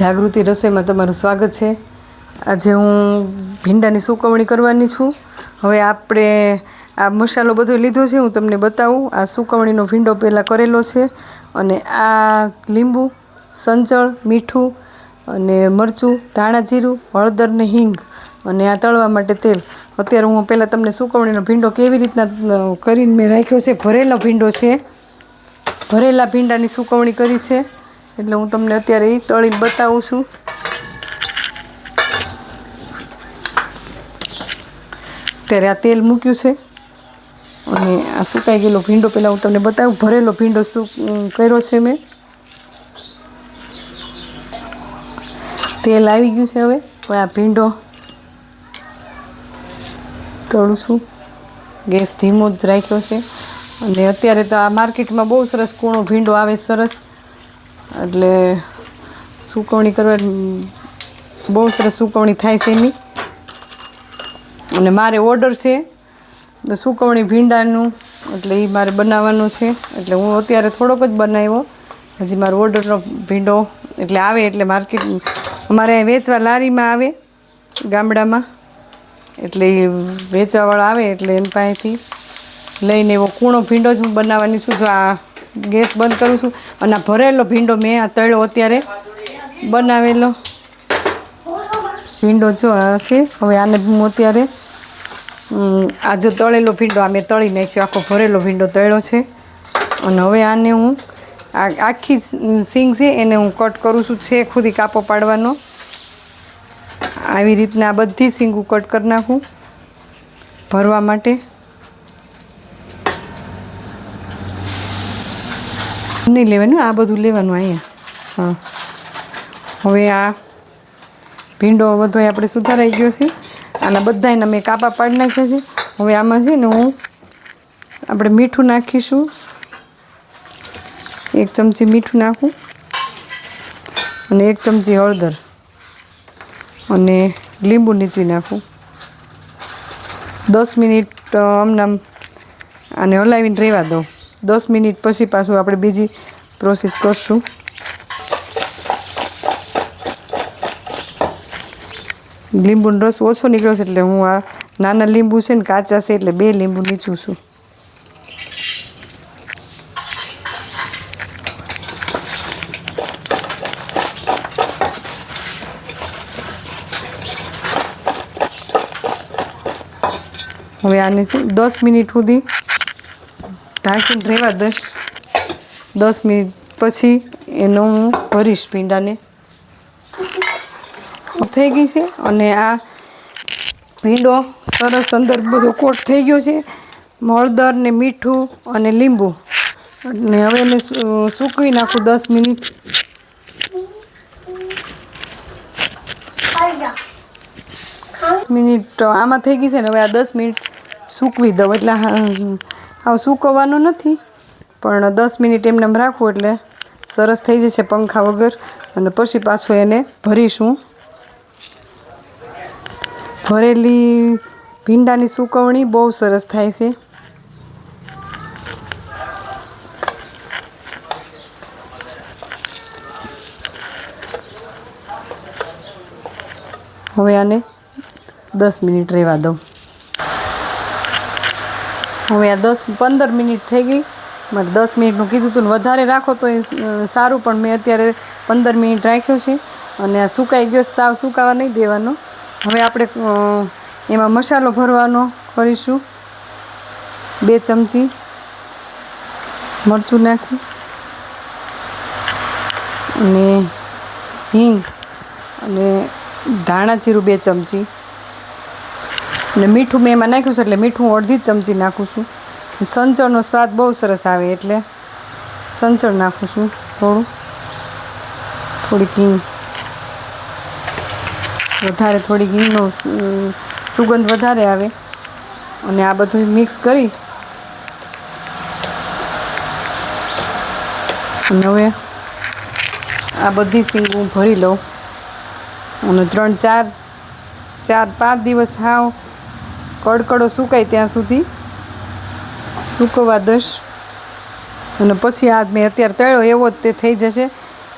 જાગૃતિ રસોઈમાં તમારું સ્વાગત છે. આજે હું ભીંડાની સુકવણી કરવાની છું. હવે આપણે આ મસાલો બધો લીધો છે, હું તમને બતાવું. આ સુકવણીનો ભીંડો પહેલાં કરેલો છે અને આ લીંબુ સંચળ મીઠું અને મરચું, ધાણા જીરું, હળદર ને હિંગ અને આ તળવા માટે તેલ. અત્યારે હું પહેલાં તમને સુકવણીનો ભીંડો કેવી રીતના કરીને મેં રાખ્યો છે. ભરેલો ભીંડો છે. ભરેલા ભીંડાની સુકવણી કરી છે. એટલે હું તમને અત્યારે એ તળીને બતાવું છું. ત્યારે આ તેલ મૂક્યું છે. અને આ સુકાઈ ગયેલો ભીંડો પહેલાં હું તમને બતાવું. ભરેલો ભીંડો શું કર્યો છે મેં. તેલ આવી ગયું છે હવે. હવે આ ભીંડો તળું છું. ગેસ ધીમો જ રાખ્યો છે. અને અત્યારે તો આ માર્કેટમાં બહુ સરસ કૂણો ભીંડો આવે સરસ. એટલે સુકવણી કરવા બહુ સરસ સુકવણી થાય છે એની. અને મારે ઓર્ડર છે સુકવણી ભીંડાનું, એટલે એ મારે બનાવવાનું છે. એટલે હું અત્યારે થોડોક જ બનાવ્યો. હજી મારો ઓર્ડરનો ભીંડો એટલે આવે એટલે માર્કેટ અમારે વેચવા લારીમાં આવે, ગામડામાં. એટલે એ વેચવાવાળા આવે એટલે એની પાસેથી લઈને એવો કૂણો ભીંડો જ હું બનાવવાની છું. જો આ ગેસ બંધ કરું છું. અને આ ભરેલો ભીંડો મેં આ તળ્યો અત્યારે બનાવેલો. ભીંડો જો આ છે. હવે આને હું અત્યારે આ જો તળેલો ભીંડો આ મેં તળી નાખ્યો. આખો ભરેલો ભીંડો તળ્યો છે. અને હવે આને હું આ આખી સિંગ છે એને હું કટ કરું છું. છે ખુદી કાપો પાડવાનો. આવી રીતના બધી સિંગું કટ કરી નાખું. ભરવા માટે. નહીં લેવાનું, આ બધું લેવાનું અહીંયા. હા. હવે આ ભીંડો બધો આપણે સુધારાઈ ગયો છે. આના બધાને મેં કાપા પાડી નાખ્યા છે. હવે આમાં છે ને હું આપણે મીઠું નાખીશું. એક ચમચી મીઠું નાખું અને એક ચમચી હળદર અને લીંબુ નીચવી નાખું. દસ મિનિટ આમ આને હલાવીને રહેવા દઉં. દસ મિનિટ પછી પાછું આપણે બીજી પ્રોસેસ કરશું. લીંબુનો રસ ઓછો નીકળ્યો છે એટલે હું આ નાના લીંબુ છે ને કાચા છે એટલે બે લીંબુ નીચું છું. હવે આને દસ મિનિટ સુધી ઢાંકીને રહેવા દસ દસ મિનિટ પછી એનો હું ભરીશ ભીંડાને. થઈ ગઈ છે અને આ ભીંડો સરસ અંદર બધો કોટ થઈ ગયો છે. હળદર ને મીઠું અને લીંબુ. અને હવે એને સૂકવી નાખું દસ મિનિટ. દસ મિનિટ આમાં થઈ ગઈ છે ને હવે આ દસ મિનિટ સૂકવી દઉં. એટલે હા સૂકવવાનું નથી. પણ દસ મિનિટ એમને એમ રાખવું એટલે સરસ થઈ જશે પંખા વગર અને પછી પાછું એને ભરીશું. ભરેલી ભીંડાની સુકવણી બહુ સરસ થાય છે. હવે આને દસ મિનિટ રહેવા દઉં. હવે આ દસ પંદર મિનિટ થઈ ગઈ. મારે દસ મિનિટનું કીધું હતું ને વધારે રાખો તો એ સારું, પણ મેં અત્યારે પંદર મિનિટ રાખ્યો છે અને આ સુકાઈ ગયો સાવ સુકાવા નહીં દેવાનો. હવે આપણે એમાં મસાલો ભરવાનો કરીશું. બે ચમચી મરચું નાખું અને હિંગ અને ધાણા જીરું બે ચમચી અને મીઠું મેં એમાં નાખ્યું છે એટલે મીઠું અડધી ચમચી નાખું છું. સંચળનો સ્વાદ બહુ સરસ આવે એટલે સંચળ નાખું છું થોડું. થોડીક હિંગ વધારે થોડીક હિંગનો સુગંધ વધારે આવે. અને આ બધું મિક્સ કરી. અને હવે આ બધી સિંગ હું ભરી લઉં. અને ત્રણ ચાર ચાર પાંચ દિવસ હાવ કડકડો સુકાય ત્યાં સુધી સૂકવવા દઈશ. અને પછી આ મેં અત્યારે તળ્યો, એવો જ તે થઈ જશે.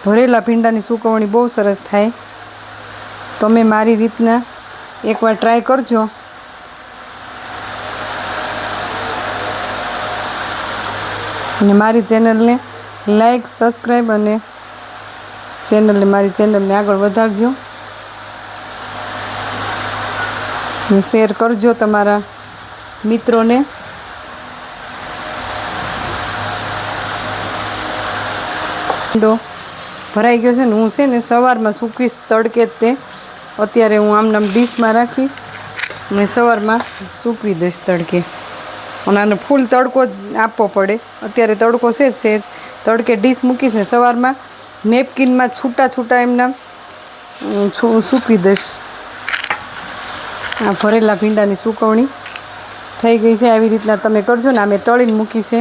ભરેલા ભીંડાની સુકવણી બહુ સરસ થાય. તમે મારી રીતના એકવાર ટ્રાય કરજો. અને મારી ચેનલને લાઈક સબસ્ક્રાઈબ અને ચેનલને મારી ચેનલને આગળ વધારજો અને શેર કરજો તમારા મિત્રોને. ડો, ભરાઈ ગયો છે ને, હું છે ને સવારમાં સૂકવીશ તડકે જ તે. અત્યારે હું આમ નામ ડીશમાં રાખી, અને સવારમાં સૂકવી દઈશ તડકે. અને આને ફૂલ તડકો જ આપવો પડે. અત્યારે તડકો છે છે તડકે ડીશ મૂકીશ ને સવારમાં નેપકિનમાં છૂટા છૂટા એમના સૂકવી દઈશ. આ ભરેલા ભીંડાની સુકવણી થઈ ગઈ છે. આવી રીતના તમે કરજો ને આ મેં તળીને મૂકી છે.